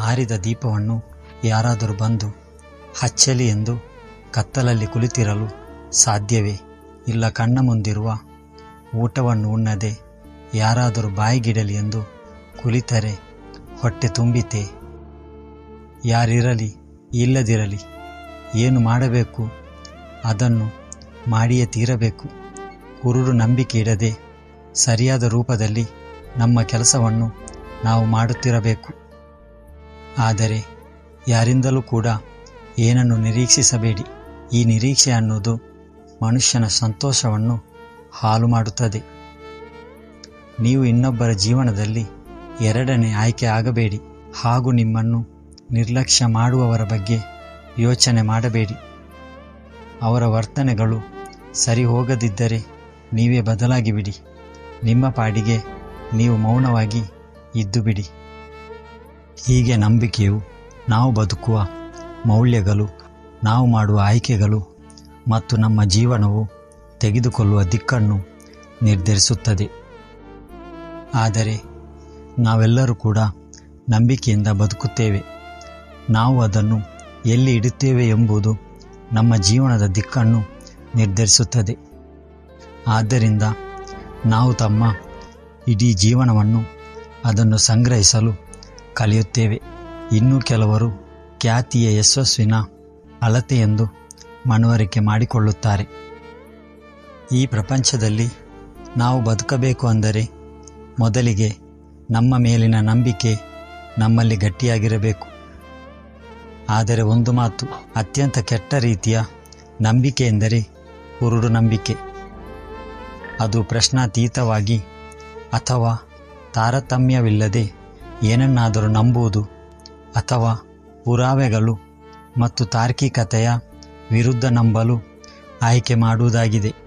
ಆರಿದ ದೀಪವನ್ನು ಯಾರಾದರೂ ಬಂದು ಹಚ್ಚಲಿ ಎಂದು ಕತ್ತಲಲ್ಲಿ ಕುಳಿತಿರಲು ಸಾಧ್ಯವೇ? ಇಲ್ಲ, ಕಣ್ಣ ಮುಂದಿರುವ ಊಟವನ್ನು ಉಣ್ಣದೆ ಯಾರಾದರೂ ಬಾಯಿಗಿಡಲಿ ಎಂದು ಕುಳಿತರೆ ಹೊಟ್ಟೆ ತುಂಬಿತೆ? ಯಾರಿರಲಿ, ಇಲ್ಲದಿರಲಿ, ಏನು ಮಾಡಬೇಕು? ಅದನ್ನು ಮಾಡಿಯೇ ತೀರಬೇಕು. ಕುರುಡು ನಂಬಿಕೆ ಇಡದೆ ಸರಿಯಾದ ರೂಪದಲ್ಲಿ ನಮ್ಮ ಕೆಲಸವನ್ನು ನಾವು ಮಾಡುತ್ತಿರಬೇಕು. ಆದರೆ ಯಾರಿಂದಲೂ ಕೂಡ ಏನನ್ನು ನಿರೀಕ್ಷಿಸಬೇಡಿ. ಈ ನಿರೀಕ್ಷೆ ಅನ್ನೋದು ಮನುಷ್ಯನ ಸಂತೋಷವನ್ನು ಹಾಲು ಮಾಡುತ್ತದೆ. ನೀವು ಇನ್ನೊಬ್ಬರ ಜೀವನದಲ್ಲಿ ಎರಡನೇ ಆಯ್ಕೆ ಆಗಬೇಡಿ ಹಾಗೂ ನಿಮ್ಮನ್ನು ನಿರ್ಲಕ್ಷ್ಯ ಮಾಡುವವರ ಬಗ್ಗೆ ಯೋಚನೆ ಮಾಡಬೇಡಿ. ಅವರ ವರ್ತನೆಗಳು ಸರಿ ಹೋಗದಿದ್ದರೆ ನೀವೇ ಬದಲಾಗಿ ಬಿಡಿ ನಿಮ್ಮ ಪಾಡಿಗೆ ನೀವು ಮೌನವಾಗಿ ಇದ್ದು ಬಿಡಿ. ಹೀಗೆ ನಂಬಿಕೆಯು ನಾವು ಬದುಕುವ ಮೌಲ್ಯಗಳು, ನಾವು ಮಾಡುವ ಆಯ್ಕೆಗಳು ಮತ್ತು ನಮ್ಮ ಜೀವನವು ತೆಗೆದುಕೊಳ್ಳುವ ದಿಕ್ಕನ್ನು ನಿರ್ಧರಿಸುತ್ತದೆ. ಆದರೆ ನಾವೆಲ್ಲರೂ ಕೂಡ ನಂಬಿಕೆಯಿಂದ ಬದುಕುತ್ತೇವೆ. ನಾವು ಅದನ್ನು ಎಲ್ಲಿ ಇಡುತ್ತೇವೆ ಎಂಬುದು ನಮ್ಮ ಜೀವನದ ದಿಕ್ಕನ್ನು ನಿರ್ಧರಿಸುತ್ತದೆ. ಆದ್ದರಿಂದ ನಾವು ತಮ್ಮ ಇಡೀ ಜೀವನವನ್ನು ಅದನ್ನು ಸಂಗ್ರಹಿಸಲು ಕಲಿಯುತ್ತೇವೆ. ಇನ್ನು ಕೆಲವರು ಖ್ಯಾತಿಯ ಯಶಸ್ವಿನ ಅಳತೆಯೆಂದು ಮನವರಿಕೆ ಮಾಡಿಕೊಳ್ಳುತ್ತಾರೆ. ಈ ಪ್ರಪಂಚದಲ್ಲಿ ನಾವು ಬದುಕಬೇಕು ಅಂದರೆ ಮೊದಲಿಗೆ ನಮ್ಮ ಮೇಲಿನ ನಂಬಿಕೆ ನಮ್ಮಲ್ಲಿ ಗಟ್ಟಿಯಾಗಿರಬೇಕು. ಆದರೆ ಒಂದು ಮಾತು ಅತ್ಯಂತ ಕೆಟ್ಟ ರೀತಿಯ ನಂಬಿಕೆ ಎಂದರೆ ಕುರುಡು ನಂಬಿಕೆ. ಅದು ಪ್ರಶ್ನಾತೀತವಾಗಿ ಅಥವಾ ತಾರತಮ್ಯವಿಲ್ಲದೆ ಏನನ್ನಾದರೂ ನಂಬುವುದು ಅಥವಾ ಪುರಾವೆಗಳು ಮತ್ತು ತಾರ್ಕಿಕತೆಯ ವಿರುದ್ಧ ನಂಬಲು ಆಯ್ಕೆ ಮಾಡುವುದಾಗಿದೆ.